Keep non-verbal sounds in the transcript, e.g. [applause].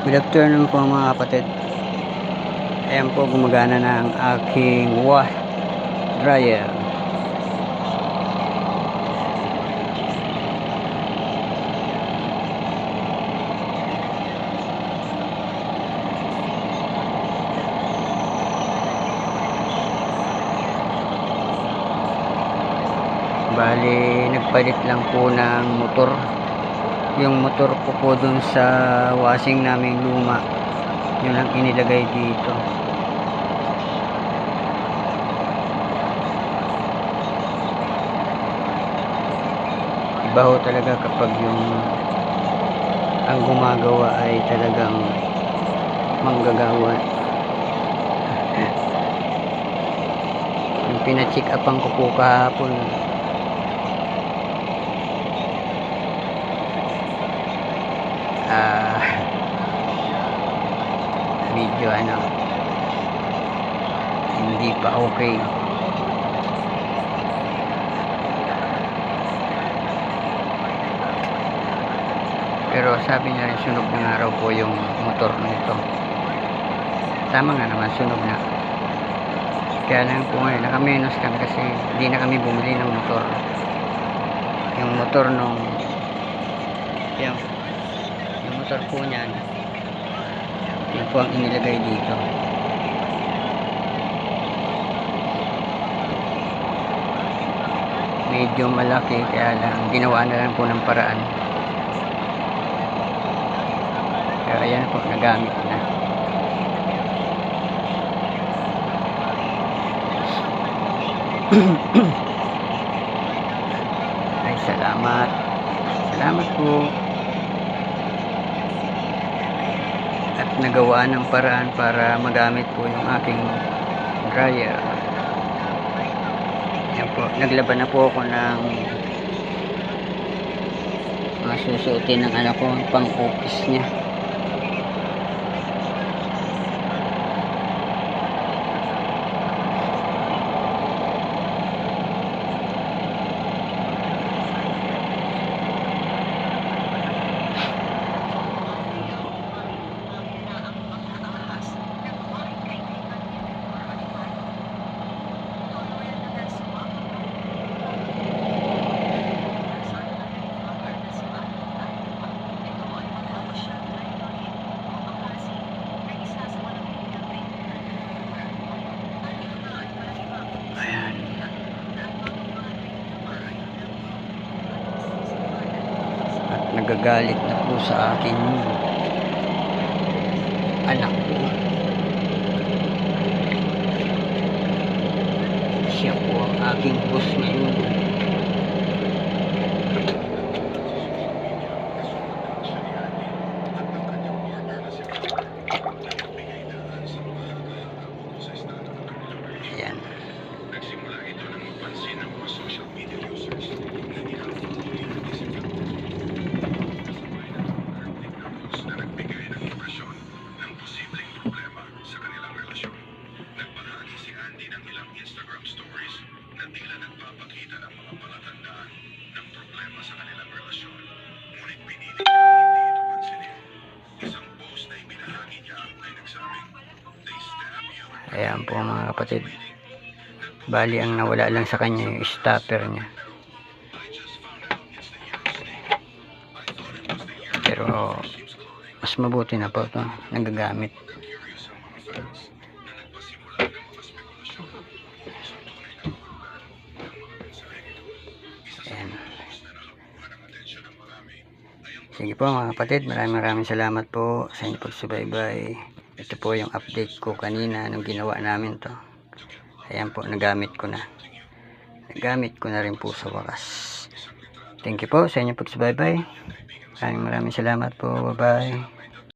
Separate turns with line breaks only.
Good afternoon po mga kapatid. Ayan po gumagana na ang aking wash dryer. Bali, nagpalit lang po ng motor yung motor ko po dun sa washing naming luma. Yun ang inilagay dito. Iba ho talaga kapag yung ang gumagawa ay talagang manggagawa. [laughs] Yung pina-check upan ko po kahapon medyo ano. Hindi pa okay. Pero sabi niya rin sunog na nga raw po yung motor nito tama nga naman sunog na. Kaya lang po ngayon nakamenos kami kasi hindi na kami bumili ng motor. Yung motor nung yung yung motor po niyan yun po ang inilagay dito? Medyo malaki kaya lang ginawa na lang po ng paraan. Kaya ayan po nagamit na. [clears throat] Ay salamat. Salamat po nagawa ng paraan para magamit po yung aking dryer. Yan po naglaban na po ako ng mga ng anak ko pang office niya nagagalit na po sa akin anak ko. Siya po ang aking boss ngayon.
Problema sa kanilang relasyon. Ngunit pinili niya hindi ito pansinin. Isang post na ibinahagi niya ay nagsabing, They stab you.
Ayan po mga kapatid. Bali ang nawala lang sa kanya yung stopper niya. Pero mas mabuti na po ito. Nagagamit. Sige po mga kapatid, maraming maraming salamat po sa inyong pagsubaybay. Ito po yung update ko kanina nung ginawa namin to. Ayan po, nagamit ko na. Nagamit ko na rin po sa wakas. Thank you po sa inyong pagsubaybay. Maraming maraming salamat po. Bye-bye.